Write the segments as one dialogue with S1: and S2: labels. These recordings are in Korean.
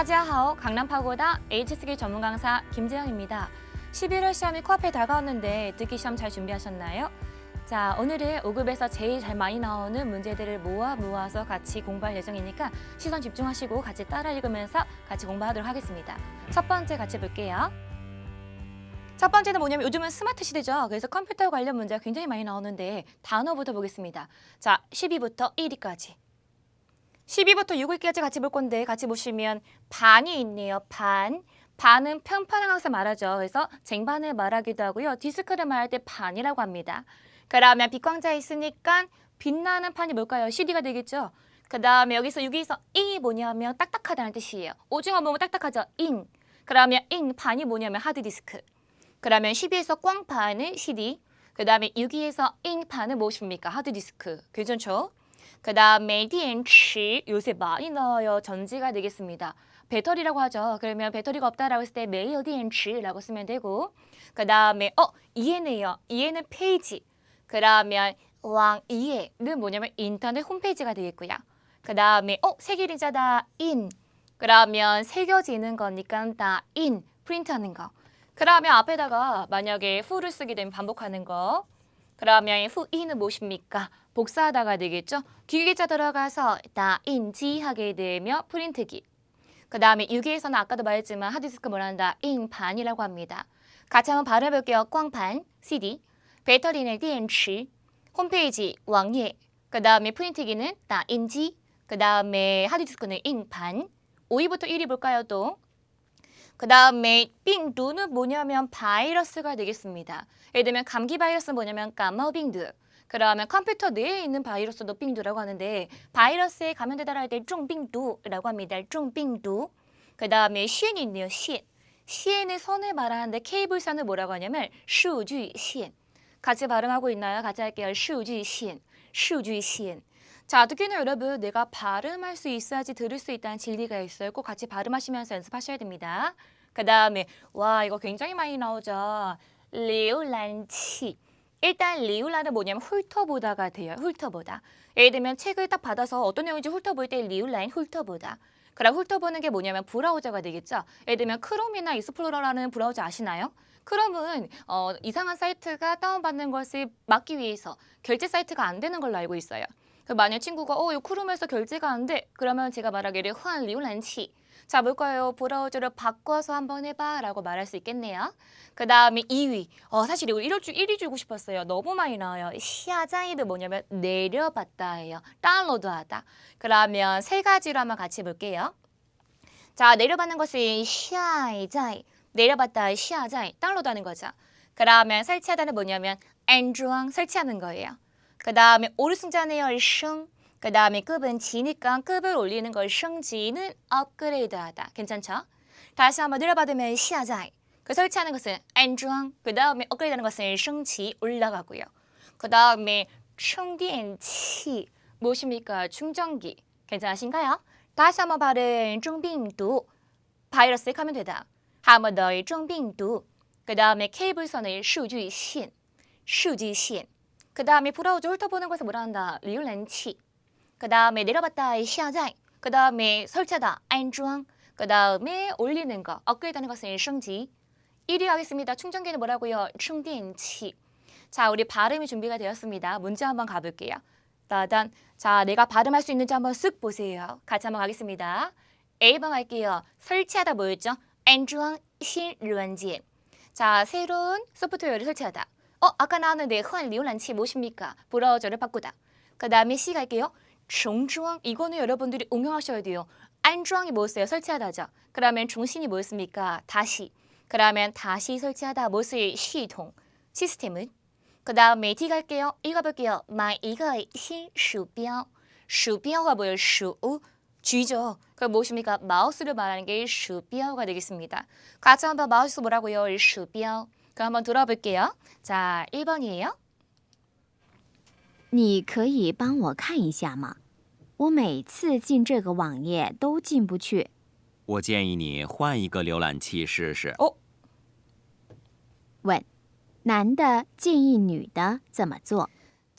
S1: 다지하오 강남파고다 HSK 전문 강사 김재영입니다. 11월 시험이 코앞에 다가왔는데 듣기 시험 잘 준비하셨나요? 자, 오늘은 5급에서 제일 잘 많이 나오는 문제들을 모아 모아서 같이 공부할 예정이니까 시선 집중하시고 같이 따라 읽으면서 같이 공부하도록 하겠습니다. 첫 번째 같이 볼게요. 첫 번째는 뭐냐면 요즘은 스마트 시대죠. 그래서 컴퓨터 관련 문제가 굉장히 많이 나오는데 단어부터 보겠습니다. 자, 12부터 1위까지. 12부터 6위까지 같이 볼 건데 같이 보시면 반이 있네요. 반. 반은 편판을 항상 말하죠. 그래서 쟁반을 말하기도 하고요. 디스크를 말할 때 반이라고 합니다. 그러면 빛광자 있으니까 빛나는 판이 뭘까요? CD가 되겠죠. 그 다음에 여기서 여기서 잉이 뭐냐면 딱딱하다는 뜻이에요. 오징어 보면 딱딱하죠. 잉. 그러면 잉 반이 뭐냐면 하드디스크. 그러면 12에서 꽝판은 CD. 그 다음에 6위에서 잉판은 무엇입니까? 하드디스크. 괜찮죠? 그 다음에 DNC 요새 많이 넣어요. 전지가 되겠습니다. 배터리라고 하죠. 그러면 배터리가 없다라고 했을 때 DNC라고 쓰면 되고 그 다음에 어 이해네요. 이해는 페이지. 그러면 왕 이해는 뭐냐면 인터넷 홈페이지가 되겠고요. 그 다음에 어 세계리자다 인. 그러면 새겨지는 거니까 다 인 프린트하는 거. 그러면 앞에다가 만약에 후를 쓰게 되면 반복하는 거. 그러면 후이는 무엇입니까? 복사하다가 되겠죠. 기계자 들어가서 다인지 하게 되면 프린트기. 그 다음에 6위에서는 아까도 말했지만 하드디스크 뭐란다? 인반이라고 합니다. 같이 한번 발음해볼게요. 꽝판, CD, 배터리는 DNC, 홈페이지, 왕예, 그 다음에 프린트기는 다인지, 그 다음에 하드디스크는 인반. 5위부터 1위 볼까요 또? 그 다음에 빙두는 뭐냐면 바이러스가 되겠습니다. 예를 들면 감기 바이러스는 뭐냐면 까마빙두. 그러면 컴퓨터 내에 있는 바이러스도 빙두라고 하는데 바이러스에 감염되다 할때 중빙두라고 합니다. 중빙두. 그 다음에 시엔이 있네요. 시엔. 시엔의 선을 말하는데 케이블선을 뭐라고 하냐면 수주시엔. 같이 발음하고 있나요? 같이 할게요. 수주시엔. 수주시엔. 자, 특히나 여러분 내가 발음할 수 있어야지 들을 수 있다는 진리가 있어요. 꼭 같이 발음하시면서 연습하셔야 됩니다. 그 다음에 와 이거 굉장히 많이 나오죠. 리우란치. 일단 리울라는 뭐냐면 훑어보다가 돼요. 훑어보다. 예를 들면 책을 딱 받아서 어떤 내용인지 훑어볼 때 리울라인 훑어보다. 그럼 훑어보는 게 뭐냐면 브라우저가 되겠죠. 예를 들면 크롬이나 익스플로러라는 브라우저 아시나요? 크롬은 어, 이상한 사이트가 다운받는 것을 막기 위해서 결제 사이트가 안 되는 걸로 알고 있어요. 그 만약 친구가 어, 이 크롬에서 결제가 안 돼. 그러면 제가 말하기를 환 리울란치. 자, 뭘까요? 브라우저를 바꿔서 한번 해봐 라고 말할 수 있겠네요. 그 다음에 2위. 어, 사실 이거 1위, 주, 1위 주고 싶었어요. 너무 많이 나와요. 시아자이드 뭐냐면 내려봤다예요. 다운로드하다. 그러면 세 가지로 한번 같이 볼게요. 자, 내려받는 것은 시아자이. 내려봤다 시아자이. 다운로드하는 거죠. 그러면 설치하다는 뭐냐면 안주왕 설치하는 거예요. 그 다음에 오르승자네요. 슝. 그 다음에 급은 지니까 급을 올리는 걸 승지는 업그레이드하다. 괜찮죠? 다시 한번 들어받으면 시아자이. 그 설치하는 것은 안정. 그 다음에 업그레이드하는 것은 승지 올라가고요. 그 다음에 충디엔치 무엇입니까? 충전기. 괜찮으신가요? 다시 한번 발음 중빙도 바이러스에 가면 되다. 한번 더의 중빙도. 그 다음에 케이블선의 수주신, 수주신. 그 다음에 브라우저 훑어보는 것을 뭐라 한다? 리얼렌치. 그 다음에 내려봤다 시아자이 그 다음에 설치하다 안주왕 그 다음에 올리는 거. 업그레이드하는 것은 升级 1위 하겠습니다. 충전기는 뭐라고요? 충전치. 자 우리 발음이 준비가 되었습니다. 문제 한번 가볼게요. 따단. 자 내가 발음할 수 있는지 한번 쓱 보세요. 같이 한번 가겠습니다. A번 할게요. 설치하다 뭐였죠? 안주왕 신류원지. 자 새로운 소프트웨어를 설치하다. 어 아까 나왔는데 흔한 리온란치 무엇입니까? 브라우저를 바꾸다. 그 다음에 C 갈게요 중주왕 이거는 여러분들이 응용하셔야 돼요. 안주왕이 뭐였어요? 설치하다죠. 그러면 중심이 뭐였습니까? 다시. 그러면 다시 설치하다 무엇을 시통 시스템은 그 다음에 D 갈게요. 읽어볼게요. 买一个新鼠标.鼠标가 뭐예요? 鼠 쥐죠. 그 무엇입니까? 마우스를 말하는 게 鼠标가 되겠습니다. 같이 한번 마우스 뭐라고요? 鼠标. 그 한번 들어볼게요. 자, 1번이에요.
S2: 你可以帮我看一下吗？我每次进这个网页都进不去。
S3: 我建议你换一个浏览器试试。
S1: 哦?
S2: 问，男的建议女的怎么做？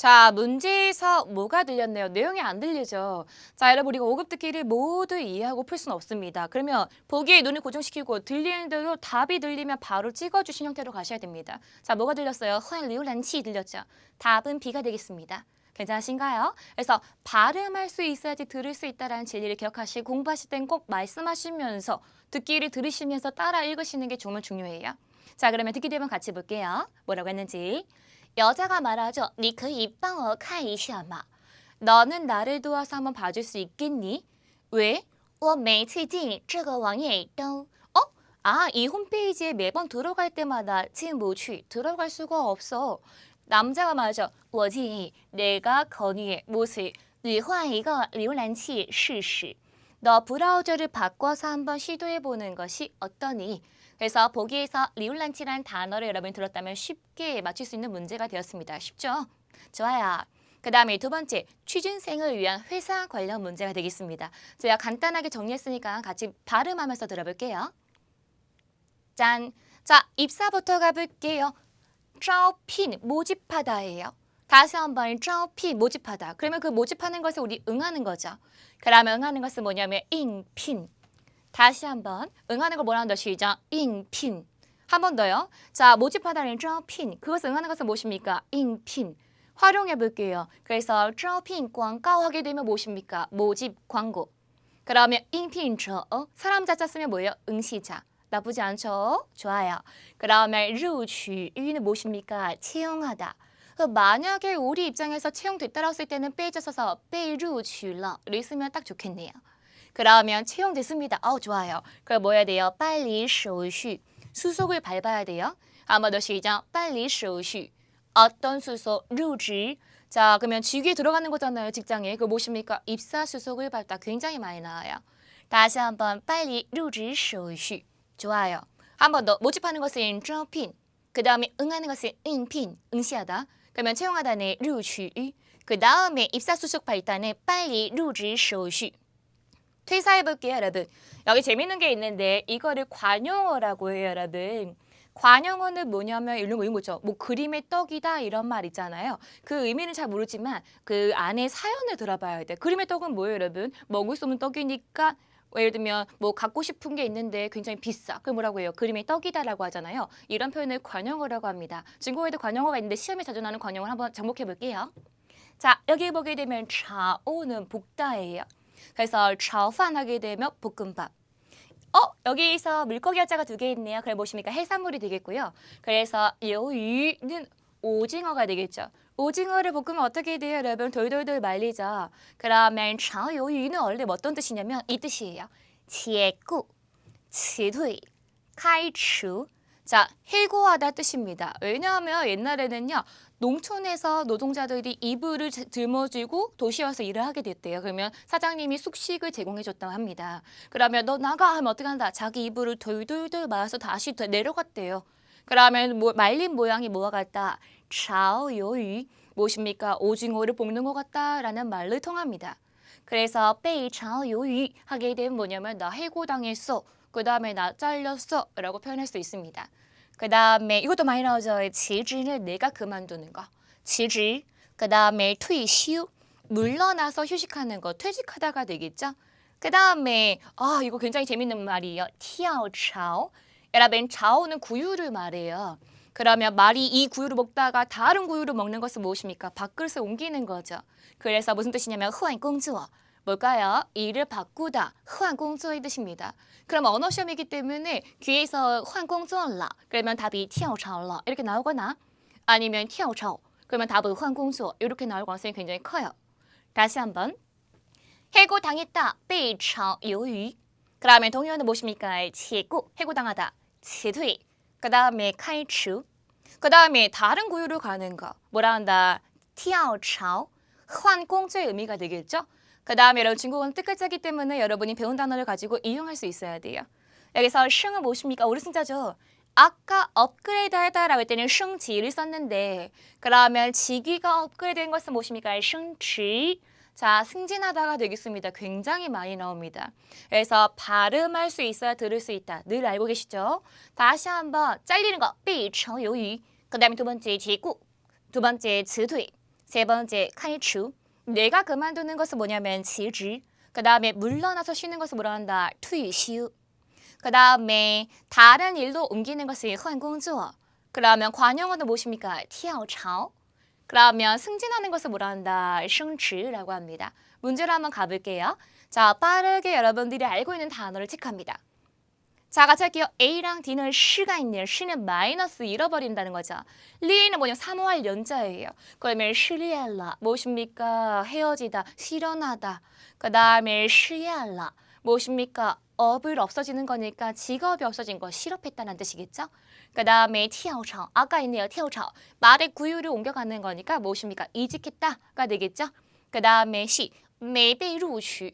S1: 자, 문제에서 뭐가 들렸네요? 내용이 안 들리죠? 자, 여러분 우리가 5급 듣기를 모두 이해하고 풀 수는 없습니다. 그러면 보기에 눈을 고정시키고 들리는 대로 답이 들리면 바로 찍어주신 형태로 가셔야 됩니다. 자, 뭐가 들렸어요? 환리우란치 들렸죠? 답은 B가 되겠습니다. 괜찮으신가요? 그래서 발음할 수 있어야지 들을 수 있다라는 진리를 기억하시고 공부하실 땐 꼭 말씀하시면서 듣기를 들으시면서 따라 읽으시는 게 정말 중요해요. 자, 그러면 듣기 대본 같이 볼게요. 뭐라고 했는지. 여자가 말하죠. 你可以帮我看一下吗? 너는 나를 도와서 한번 봐줄 수 있겠니? 왜? 我每次进这个网页都 어? 아, 이 홈페이지에 매번 들어갈 때마다 进不去 들어갈 수가 없어. 남자가 말하죠. 我建议 내가 건의해 무엇을 你换一个浏览器试试. 너 브라우저를 바꿔서 한번 시도해 보는 것이 어떠니? 그래서 보기에서 리울란치라는 단어를 여러분이 들었다면 쉽게 맞출 수 있는 문제가 되었습니다. 쉽죠? 좋아요. 그 다음에 두 번째, 취준생을 위한 회사 관련 문제가 되겠습니다. 제가 간단하게 정리했으니까 같이 발음하면서 들어볼게요. 짠! 자, 입사부터 가볼게요. 트라우핀, 모집하다예요. 다시 한번 트라우핀, 모집하다. 그러면 그 모집하는 것을 우리 응하는 거죠. 그러면 응하는 것은 뭐냐면 잉핀. 다시 한번 응하는 걸 뭐라 한다 시작. 잉핀. 한 번 더요. 자, 모집하다는 쩌핀 그것을 응하는 것은 무엇입니까? 잉핀. 활용해 볼게요. 그래서 쩌핀 광고 하게 되면 무엇입니까? 모집 광고. 그러면 잉핀 저 어? 사람 자자 쓰면 뭐예요? 응시자. 나쁘지 않죠? 좋아요. 그러면 루취유는 무엇입니까? 채용하다. 그 만약에 우리 입장에서 채용됐다라고 했을 때는 빼져서서 빼루취러 를 쓰면 딱 좋겠네요. 그러면 채용됐습니다. 어, 좋아요. 그럼 뭐 해야 돼요? 빨리 쇼슈. 수속을 밟아야 돼요. 아마 더 시장 빨리 쇼슈. 어떤 수속? 루지. 자, 그러면 직위에 들어가는 거잖아요, 직장에. 그 무엇입니까? 입사 수속을 밟다 굉장히 많이 나와요. 다시 한번 빨리 루지 쇼슈. 좋아요. 한 번 더 모집하는 것은 드로핀. 그 다음에 응하는 것은 응핀, 응시하다. 그러면 채용하다는 루취. 그 다음에 입사 수속 발단은 빨리 루지 쇼슈. 퇴사해 볼게요, 여러분. 여기 재밌는 게 있는데 이거를 관용어라고 해요, 여러분. 관용어는 뭐냐면 이런 거 이런 거죠. 뭐 그림의 떡이다 이런 말 있잖아요. 그 의미는 잘 모르지만 그 안에 사연을 들어봐야 돼. 그림의 떡은 뭐예요, 여러분? 먹을 수 없는 떡이니까 예를 들면 뭐 갖고 싶은 게 있는데 굉장히 비싸. 그 뭐라고 해요? 그림의 떡이다라고 하잖아요. 이런 표현을 관용어라고 합니다. 중국어에도 관용어가 있는데 시험에 자주 나는 관용어를 한번 접목해 볼게요. 자, 여기 보게 되면 차오는 볶다예요. 그래서 차오판 하게 되면 볶음밥. 어, 여기서 물고기 한자가 두 개 있네요. 그래 보십니까? 해산물이 되겠고요. 그래서 요유는 오징어가 되겠죠. 오징어를 볶으면 어떻게 돼요, 여러분? 돌돌돌 말리죠. 그러면 차요유는 원래 어떤 뜻이냐면 이 뜻이에요. 切顾, 辞退, 开除. 자, 해고하다 뜻입니다. 왜냐하면 옛날에는요. 농촌에서 노동자들이 이불을 제- 짊어지고 도시에 와서 일을 하게 됐대요. 그러면 사장님이 숙식을 제공해 줬다고 합니다. 그러면 너 나가 하면 어떻게 한다? 자기 이불을 돌돌돌 말아서 다시 더 내려갔대요. 그러면 뭐 말린 모양이 뭐와 같다? 차오요유 무엇입니까? 오징어를 볶는 것 같다라는 말로 통합니다. 그래서 차오요유 하게 되면 뭐냐면 나 해고당했어. 그 다음에 나 잘렸어 라고 표현할 수 있습니다. 그 다음에 이것도 많이 나오죠. 지지는 내가 그만두는 거. 지지. 그 다음에 퇴휴. 물러나서 휴식하는 거. 퇴직하다가 되겠죠. 그 다음에 아 이거 굉장히 재밌는 말이에요. 티아오 차오. 여러분 차오는 구유를 말해요. 그러면 말이 이 구유를 먹다가 다른 구유를 먹는 것은 무엇입니까? 밥그릇을 옮기는 거죠. 그래서 무슨 뜻이냐면 후안 공주어. 뭘까요? 일을 바꾸다. 换工作의 뜻입니다. 그럼 언어 시험이기 때문에 귀에서 换工作了. 그러면 답이 跳槽了. 이렇게 나오거나 아니면 跳槽. 그러면 답은 换工作. 이렇게 나올 가능성이 굉장히 커요. 다시 한번. 해고 당했다. 被炒鱿鱼. 그다음에 동의어는 무엇입니까? 解雇. 해고 당하다. 辞退. 그다음에 开除. 그다음에 다른 구유로 가는 거. 뭐라 한다? 跳槽. 换工作의 의미가 되겠죠? 그 다음 여러분 중국어는 뜻글자기 때문에 여러분이 배운 단어를 가지고 이용할 수 있어야 돼요. 여기서 쉥은 무엇입니까? 오리승자죠. 아까 업그레이드 하다라고 할 때는 쉥지를 썼는데 그러면 직위가 업그레이드된 것은 무엇입니까? 쉥지 자, 승진하다가 되겠습니다. 굉장히 많이 나옵니다. 그래서 발음할 수 있어야 들을 수 있다. 늘 알고 계시죠? 다시 한번 잘리는 거, 삐청 요유. 그 다음에 두 번째 지구, 두 번째 지퇴, 세 번째 칼추, 내가 그만두는 것은 뭐냐면 辞职. 그 다음에 물러나서 쉬는 것을 뭐라 한다? 退休. 그 다음에 다른 일로 옮기는 것을 换工作. 그러면 관용어는 무엇입니까? 跳槽. 그러면 승진하는 것을 뭐라 한다? 升职라고 합니다. 문제로 한번 가볼게요. 자, 빠르게 여러분들이 알고 있는 단어를 체크합니다. 자, 같이 할게요. A랑 D는 시가 있네요. 시는 마이너스 잃어버린다는 거죠. 리는 뭐냐? 사모할 연자예요. 그러면 시리알라 무엇입니까? 헤어지다, 실현하다. 그 다음에 시알라 무엇입니까? 업을 없어지는 거니까 직업이 없어진 거 실업했다는 뜻이겠죠? 그 다음에 티아오창 아까 있네요. 티아오창 말의 구유를 옮겨가는 거니까 무엇입니까? 이직했다가 되겠죠? 그 다음에 시 매배 루취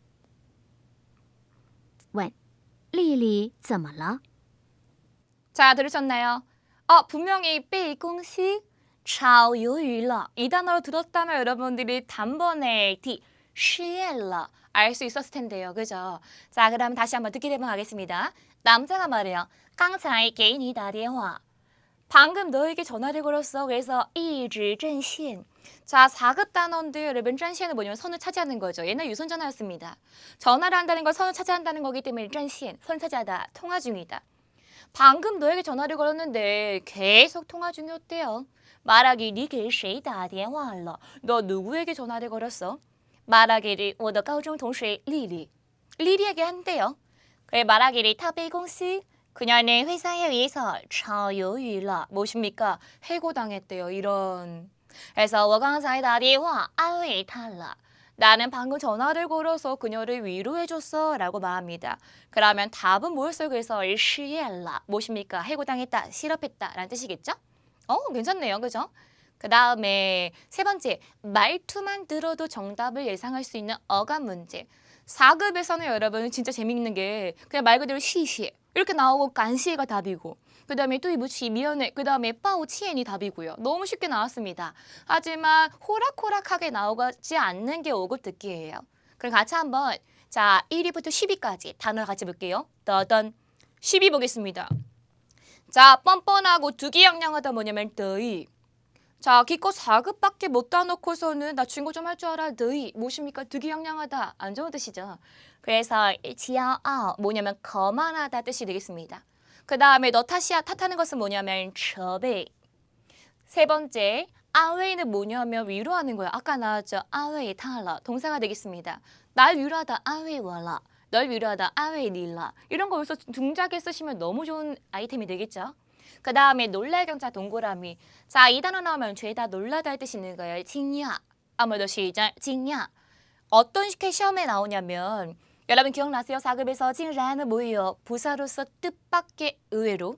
S2: 问，丽丽怎么了？
S1: 자, 들으셨나요? 어, 분명히 베이 공식 차오유일러 이 단어를 들었다면 여러분들이 단번에 티 시엘러 알 수 있었을 텐데요. 그죠? 자, 그럼 다시 한번 듣기 대본 가겠습니다. 남자가 말해요. 깡차이 개인이 다리화 방금 너에게 전화를 걸었어. 그래서 이지 전신. 자, 4급 단어인데 여러분 전신은 뭐냐면 선을 차지하는 거죠. 옛날 유선 전화였습니다. 전화를 한다는 건 선을 차지한다는 거기 때문에 전신, 선 차지하다, 통화 중이다. 방금 너에게 전화를 걸었는데 계속 통화 중이었대요. 말하기 니给谁打电话了? 너 누구에게 전화를 걸었어? 말하기를 我的高中同学 리리. 리리에게 한대요. 그래 말하기를 타베이 공司 그녀는 회사에 의해서 炒鱿鱼了. 무엇입니까? 해고당했대요. 이런. 그래서 我刚才打电话安慰她了. 나는 방금 전화를 걸어서 그녀를 위로해줬어 라고 말합니다. 그러면 답은 뭐였어요? 그래서 시엘라 무엇입니까? 해고당했다, 실업했다 라는 뜻이겠죠? 어, 괜찮네요. 그죠? 그 다음에 세 번째, 말투만 들어도 정답을 예상할 수 있는 어감 문제. 4급에서는 여러분 진짜 재밌는 게 그냥 말 그대로 시시 이렇게 나오고 간시가 답이고 그 다음에 뚜이부치 미연해 그 다음에 빠오치엔이 답이고요. 너무 쉽게 나왔습니다. 하지만 호락호락하게 나오지 않는 게 5급 듣기예요. 그럼 같이 한번 자 1위부터 10위까지 단어 같이 볼게요. 더던 10위 보겠습니다. 자 뻔뻔하고 두기양양하다 뭐냐면 더이 자 기껏 4급밖에 못 따놓고서는 나 중고 좀 할 줄 알아 더이 무엇입니까 두기양양하다 안 좋은 뜻이죠. 그래서 지아아 뭐냐면 거만하다 뜻이 되겠습니다. 그 다음에 너 탓이야 탓하는 것은 뭐냐면 저배 세 번째 아웨이는 뭐냐면 위로하는 거예요. 아까 나왔죠. 아웨이 탈라 동사가 되겠습니다. 날 위로하다 아웨이 와라. 널 위로하다 아웨이 닐라. 이런 거 여기서 동작에 쓰시면 너무 좋은 아이템이 되겠죠. 그 다음에 놀랄 경자 동그라미. 자, 이 단어 나오면 죄다 놀라다 할 뜻이 있는 거예요. 징야. 아무래도 시작. 징야. 어떤 식의 시험에 나오냐면 여러분 기억나세요? 4급에서 징란은 뭐예요? 부사로서 뜻밖의 의외로.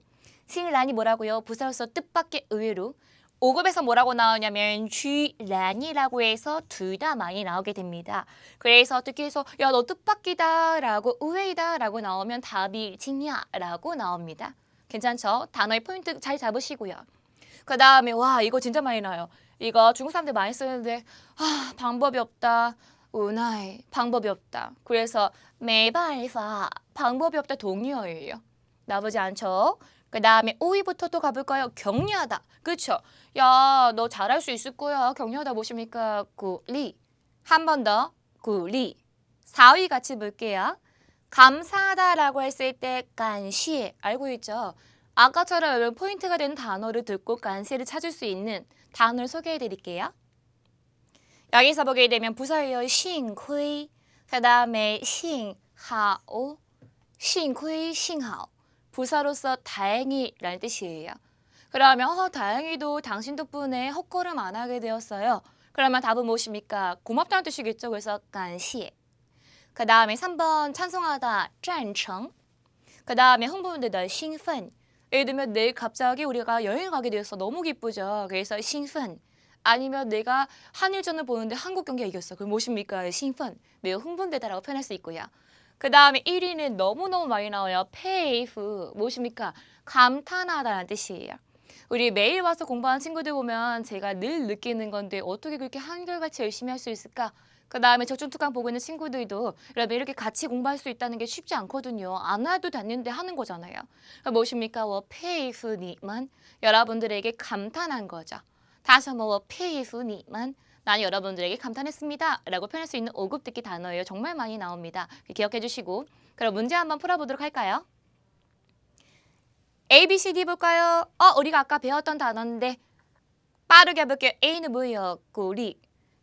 S1: 징란이 뭐라고요? 부사로서 뜻밖의 의외로. 5급에서 뭐라고 나오냐면 쥐란이라고 해서 둘 다 많이 나오게 됩니다. 그래서 어떻게 해서 야 너 뜻밖이다 라고 의외이다 라고 나오면 답이 징야라고 나옵니다. 괜찮죠? 단어의 포인트 잘 잡으시고요. 그 다음에 와 이거 진짜 많이 나요. 이거 중국 사람들 많이 쓰는데 아 방법이 없다. 우나이 방법이 없다. 그래서 매발파 방법이 없다 동의어예요. 나쁘지 않죠? 그 다음에 5위부터 또 가볼까요? 격려하다. 그쵸? 야, 너 잘할 수 있을 거야. 격려하다 보십니까? 구리. 한 번 더. 구리. 4위 같이 볼게요. 감사하다라고 했을 때 간시 알고 있죠? 아까처럼 여러분 포인트가 되는 단어를 듣고 간시를 찾을 수 있는 단어를 소개해 드릴게요. 여기서 보게 되면 부사예요. 싱亏. 그 다음에 싱하오. 싱亏, 싱하오. 부사로서 다행이라는 뜻이에요. 그러면 어, 다행히도 당신 덕분에 헛걸음 안 하게 되었어요. 그러면 답은 무엇입니까? 고맙다는 뜻이겠죠. 그래서 간시. 그 다음에 3번 찬송하다 赞成. 그 다음에 흥분되다 兴奋. 예를 들면 내일 갑자기 우리가 여행 가게 되어서 너무 기쁘죠. 그래서 兴奋. 아니면 내가 한일전을 보는데 한국 경기가 이겼어. 그럼 무엇입니까?兴奋, 매우 흥분되다라고 표현할 수 있고요. 그 다음에 1위는 너무너무 많이 나와요. 페이프, 무엇입니까? 감탄하다라는 뜻이에요. 우리 매일 와서 공부하는 친구들 보면 제가 늘 느끼는 건데 어떻게 그렇게 한결같이 열심히 할 수 있을까? 그 다음에 적중특강 보고 있는 친구들도 여러분 이렇게 같이 공부할 수 있다는 게 쉽지 않거든요. 안 와도 됐는데 하는 거잖아요. 무엇입니까? 워페이스니만 여러분들에게 감탄한 거죠. 다시 한번 워페이스니만 나는 여러분들에게 감탄했습니다. 라고 표현할 수 있는 오급 듣기 단어예요. 정말 많이 나옵니다. 기억해 주시고 그럼 문제 한번 풀어보도록 할까요? A, B, C, D 볼까요? 어, 우리가 아까 배웠던 단어인데 빠르게 해볼게요. A는 뭐예요? 꼬리.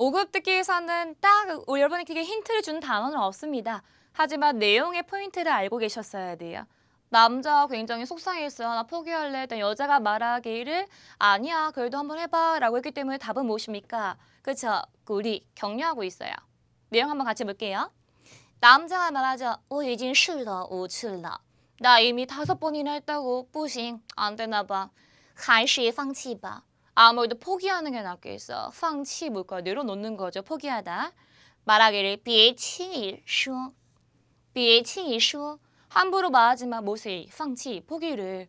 S1: 5급 듣기에서는 딱 우리 여러분에게 힌트를 주는 단어는 없습니다. 하지만 내용의 포인트를 알고 계셨어야 돼요. 남자가 굉장히 속상했어요. 나 포기할래. 일단 여자가 말하기를 아니야. 그래도 한번 해봐. 라고 했기 때문에 답은 무엇입니까? 그쵸? 우리 격려하고 있어요. 내용 한번 같이 볼게요. 남자가 말하죠. 我已经试了五次了. 나 이미 다섯 번이나 했다고. 不行. 안 되나 봐. 还是放弃吧. 아무래도 포기하는 게 낫겠어. 放弃 뭘까요? 내려놓는 거죠. 포기하다. 말하기를 别轻易说.别轻易说. 함부로 말하지 마. 못을 放弃 포기를.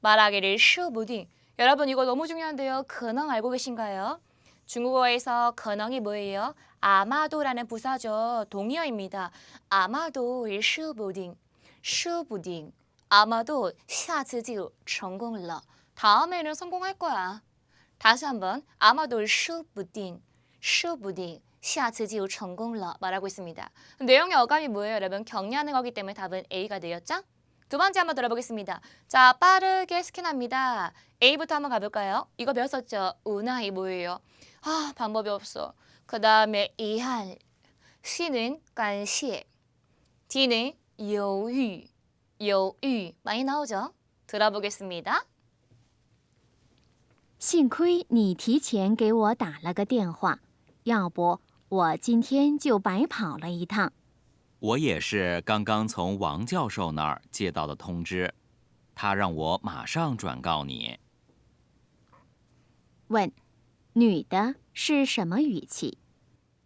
S1: 말하기를 说不定. 여러분 이거 너무 중요한데요. 근황 알고 계신가요? 중국어에서 근황이 뭐예요? 아마도라는 부사죠. 동의어입니다. 아마도 说不定.说不定. 아마도 下次就成功了. 다음에는 성공할 거야. 다시 한번 아마도 슈부딘, 슈부딘 시아즈지우 전공러 말하고 있습니다. 내용의 어감이 뭐예요? 여러분 경리하는 거기 때문에 답은 A가 되었죠? 두 번째 한번 들어보겠습니다. 자, 빠르게 스캔합니다. A부터 한번 가볼까요? 이거 배웠었죠? 우나이 뭐예요? 아, 방법이 없어. 그 다음에 이할. C는 관시. D는 여유. 여유. 많이 나오죠? 들어보겠습니다.
S2: 幸亏你提前给我打了个电话，要不我今天就白跑了一趟。
S3: 我也是刚刚从王教授那儿接到的通知，他让我马上转告你。
S2: 问：女的是什么语气？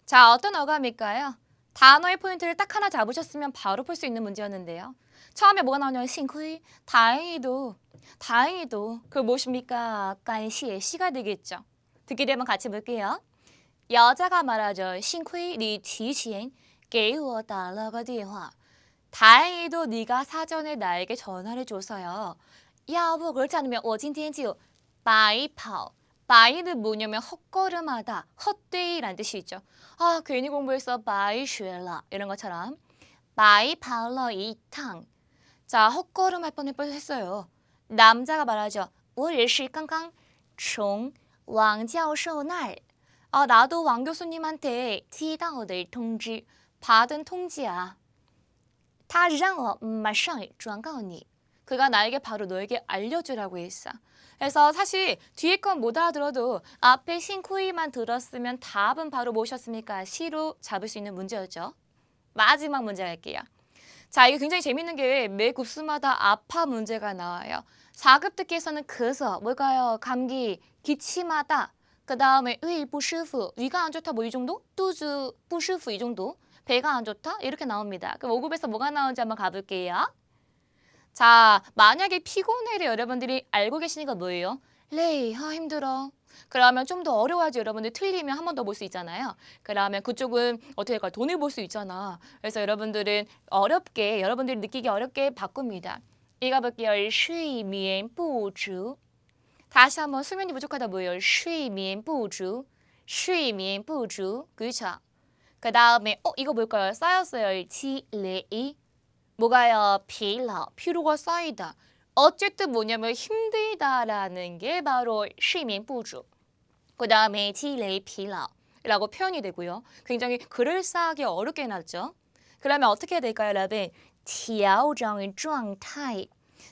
S1: 자, 어떤 어감일까요? 단어의 포인트를 딱 하나 잡으셨으면 바로 풀 수 있는 문제였는데요. 처음에 뭐가 나오냐면 싱크이 다행히도 다행히도 그 무엇입니까? 간시의 시가 되겠죠. 듣게 되면 같이 볼게요. 여자가 말하죠. 싱크이 니提前给我打了个电话. 다행히도 네가 사전에 나에게 전화를 줘서요. 要不 그렇지 않으면 我今天就白跑 바이는 뭐냐면 헛걸음하다, 헛되이란 뜻이죠. 아 괜히 공부해서 바이 学了 이런 것처럼 바이 跑了一趟. 자 헛걸음할 뻔할 뻔했어요. 남자가 말하죠. 我也是刚刚从王教授那儿 아, 나도 왕 교수님한테 接到的通知 받은 통지야. 他让我马上转告你. 그가 나에게 바로 너에게 알려주라고 했어. 그래서 사실 뒤에 건 못 알아들어도 앞에 싱쿠이만 들었으면 답은 바로 무엇이었습니까? C로 잡을 수 있는 문제였죠. 마지막 문제 할게요. 자, 이게 굉장히 재밌는 게 매 급수마다 아파 문제가 나와요. 4급 듣기에서는 그서, 뭘까요? 감기, 기침하다. 그 다음에 의, 부슈프, 위가 안 좋다 뭐 이 정도? 뚜주, 부슈프 이 정도? 배가 안 좋다? 이렇게 나옵니다. 그럼 5급에서 뭐가 나오는지 한번 가볼게요. 자, 만약에 피곤해를 여러분들이 알고 계시니까 뭐예요? 레이, 아 힘들어. 그러면 좀 더 어려워하지 여러분들 틀리면 한 번 더 볼 수 있잖아요. 그러면 그쪽은 어떻게 할까 돈을 볼 수 있잖아. 그래서 여러분들은 어렵게 여러분들이 느끼기 어렵게 바꿉니다. 읽어볼게요. 쉬미엔 부주 다시 한번 수면이 부족하다 뭐예요? 쉬미엔 부주 쉬미엔 부주 그렇죠? 그 다음에 어 이거 뭘까요? 쌓였어요. 지레이 뭐가요? 피러 피로가 쌓이다. 어쨌든 뭐냐면 힘들다라는 게 바로 睡眠不足. 그 다음에 积累疲劳. 라고 표현이 되고요. 굉장히 그럴싸하게 어렵게 해놨죠. 그러면 어떻게 해야 될까요, 여러분? 调整状态.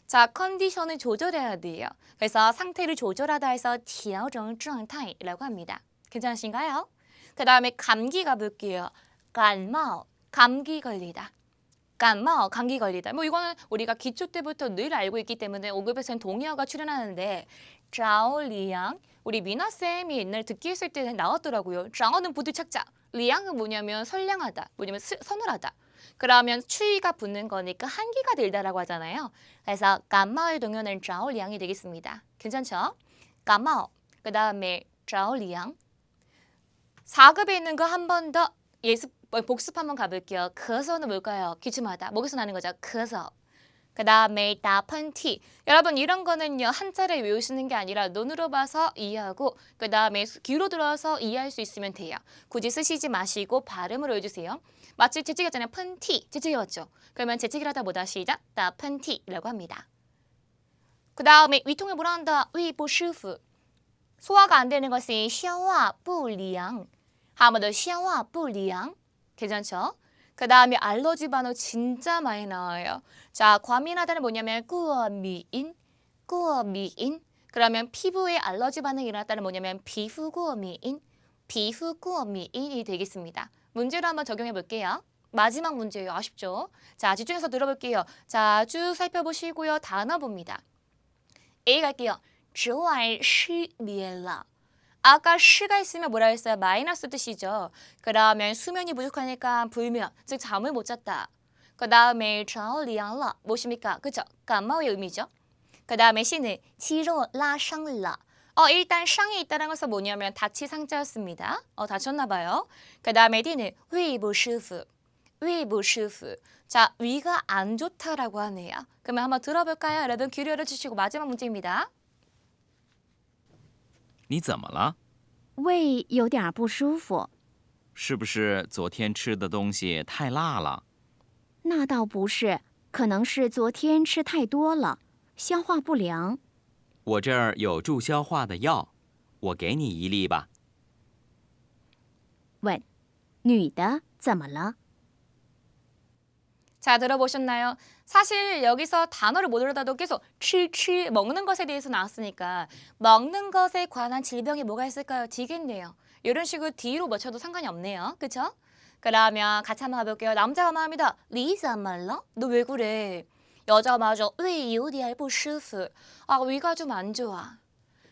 S1: 자, 컨디션을 조절해야 돼요. 그래서 상태를 조절하다 해서 调整状态라고 합니다. 괜찮으신가요? 그 다음에 감기 가볼게요. 感冒, 감기 걸리다. 감마, 감기 걸리다. 뭐 이거는 우리가 기초 때부터 늘 알고 있기 때문에 5급에서는 동의어가 출연하는데 자오 리양 우리 미나 쌤이 옛날 듣기 했을 때 나왔더라고요. 자오는 부드착자. 리양은 뭐냐면 선량하다, 뭐냐면 스, 서늘하다. 그러면 추위가 붙는 거니까 한기가 들다라고 하잖아요. 그래서 감마의 동요는 자오 리양이 되겠습니다. 괜찮죠? 감마, 그 다음에 자오 리양. 4급에 있는 거 한 번 더 예습 어, 복습 한번 가볼게요. 그서는 뭘까요? 기침하다. 목에서 나는 거죠. 그서. 그 다음에 나펀티. 여러분 이런 거는요. 한자를 외우시는 게 아니라 눈으로 봐서 이해하고 그 다음에 귀로 들어서 이해할 수 있으면 돼요. 굳이 쓰시지 마시고 발음으로 해주세요. 마치 재채기였잖아요. 펀티. 재채기였죠. 그러면 재채기를 하다 보다 시작. 나펀티라고 합니다. 그 다음에 위통을 뭐라 한다? 위보슈프. 소화가 안 되는 것이 샤와 부리양. 한번더 샤와 부리양. 괜찮죠? 그 다음에 알러지 반응 진짜 많이 나와요. 자, 과민하다는 뭐냐면 꾸어미인, 꾸어미인. 그러면 피부에 알러지 반응이 일어났다는 뭐냐면 피부 꾸어미인, 피부 꾸어미인이 되겠습니다. 문제로 한번 적용해 볼게요. 마지막 문제예요. 아쉽죠? 자, 집중해서 들어볼게요. 자, 쭉 살펴보시고요. 단어 봅니다. A 갈게요. 昨晚失眠了. 아까 시가 있으면 뭐라 했어요? 마이너스 뜻이죠. 그러면 수면이 부족하니까 불면, 즉 잠을 못 잤다. 그 다음에 着凉了 무엇입니까? 그죠? 감마의 의미죠. 그 다음에 C는 肌肉拉伤了. 어, 일단 상이 있다는 것은 뭐냐면 다치 상자였습니다. 어, 다쳤나 봐요. 그 다음에 D는 胃不舒服. 胃不舒服. 자, 위가 안 좋다라고 하네요. 그러면 한번 들어볼까요? 여러분 귀 열어주시고 마지막 문제입니다.
S3: 你怎么了？
S2: 胃有点不舒服。
S3: 是不是昨天吃的东西太辣了？
S2: 那倒不是，可能是昨天吃太多了，消化不良。
S3: 我这儿有助消化的药，我给你一粒吧。
S2: 问，女的怎么了？
S1: 자 들어보셨나요? 사실 여기서 단어를 못 알아도 계속 칠칠 먹는 것에 대해서 나왔으니까 먹는 것에 관한 질병이 뭐가 있을까요? 디겠네요. 이런 식으로 D로 맞춰도 상관이 없네요. 그쵸? 그러면 같이 한번 가볼게요. 남자가 말합니다. 리자 말라? 너 왜 그래? 여자가 말하죠. 胃有点不舒服. 아 위가 좀 안 좋아.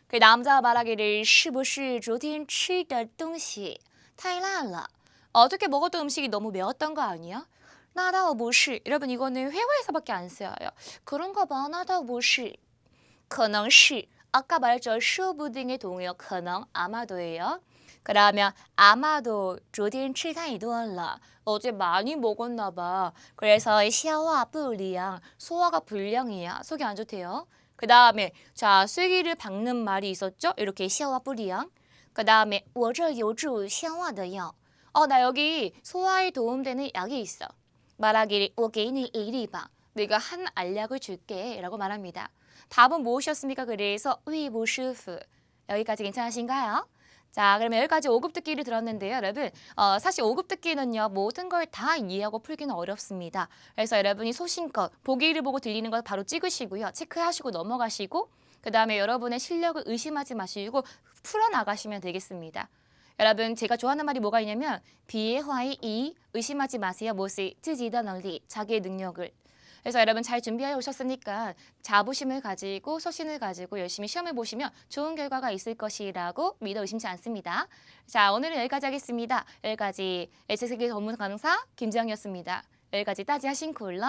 S1: 그 남자가 말하기를 是不是昨天吃的东西太辣了? 어저께 먹었던 음식이 너무 매웠던 거 아니야? 나다 무시 여러분 이거는 회화에서밖에 안 쓰여요. 그런가 봐. 나다 무시. 可能是 아까 말했죠. 说不定의 동의어 可能 아마도예요. 그러면 아마도 昨天吃太多了. 어제 많이 먹었나 봐. 그래서 消化不良 소화가 불량이야. 속이 안 좋대요. 그 다음에 자 쐐기를 박는 말이 있었죠. 이렇게 消化不良. 그 다음에 我这有助消化的药. 어, 나 여기 소화에 도움되는 약이 있어. 말하기를 오게인 일이바 내가 한 알약을 줄게 라고 말합니다. 답은 무엇이었습니까? 그래서 위보슈프 여기까지 괜찮으신가요? 자, 그러면 여기까지 5급 듣기를 들었는데요, 여러분. 어, 사실 5급 듣기는요, 모든 걸 다 이해하고 풀기는 어렵습니다. 그래서 여러분이 소신껏 보기를 보고 들리는 것 바로 찍으시고요. 체크하시고 넘어가시고, 그 다음에 여러분의 실력을 의심하지 마시고 풀어나가시면 되겠습니다. 여러분 제가 좋아하는 말이 뭐가 있냐면 비에 화이 이 의심하지 마세요. 무엇이 트지다 널리 자기의 능력을 그래서 여러분 잘 준비하여 오셨으니까 자부심을 가지고 소신을 가지고 열심히 시험해 보시면 좋은 결과가 있을 것이라고 믿어 의심치 않습니다. 자 오늘은 여기까지 하겠습니다. 여기까지 S세계 전문 강사 김지영이었습니다. 여기까지 따지하신 콜러.